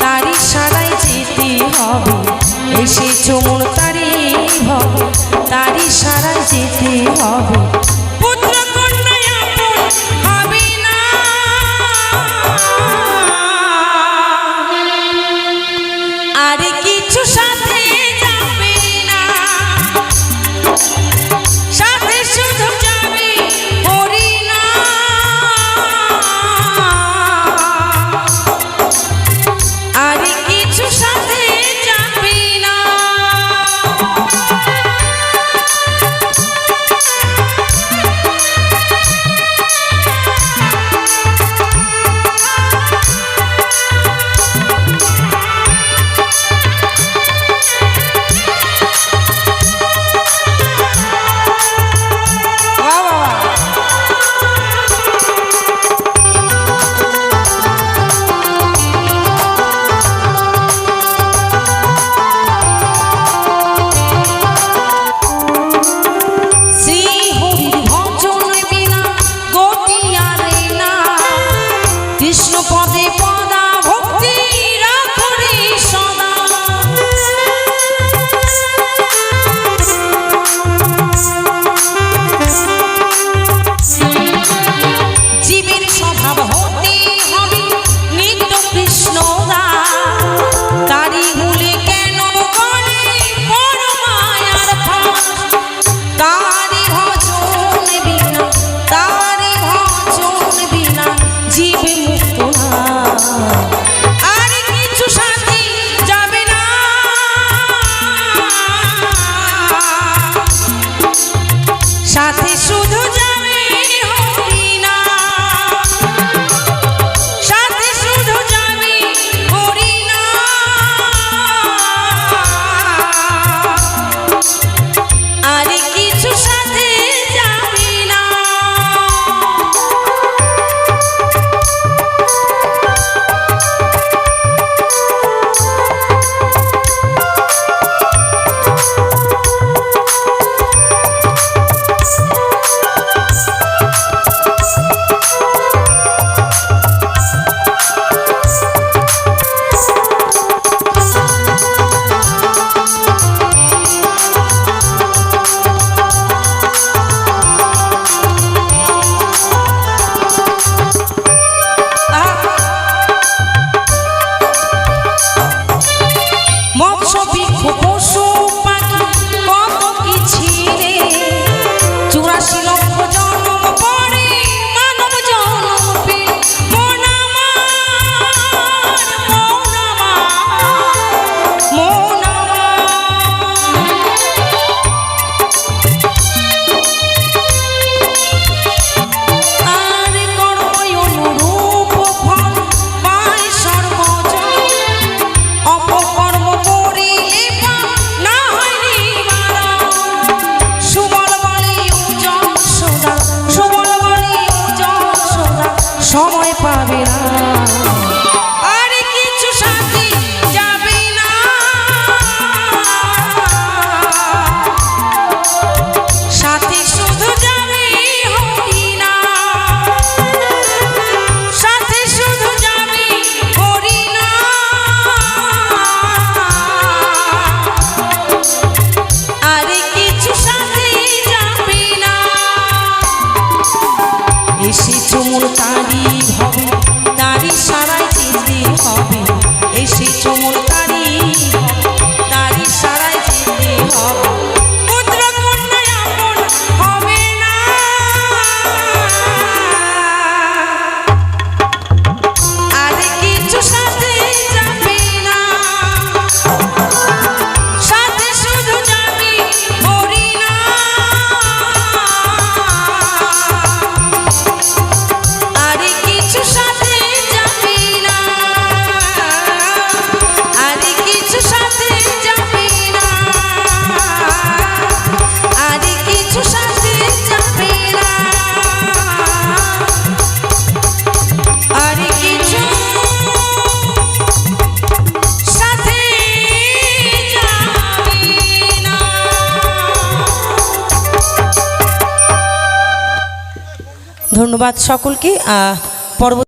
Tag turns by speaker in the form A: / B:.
A: তারি সারাই যেতে হব। এসে চুমুর তারি হব তারি সারাই যেতে হবে। ধন্যবাদ সকলকে পরবর্তী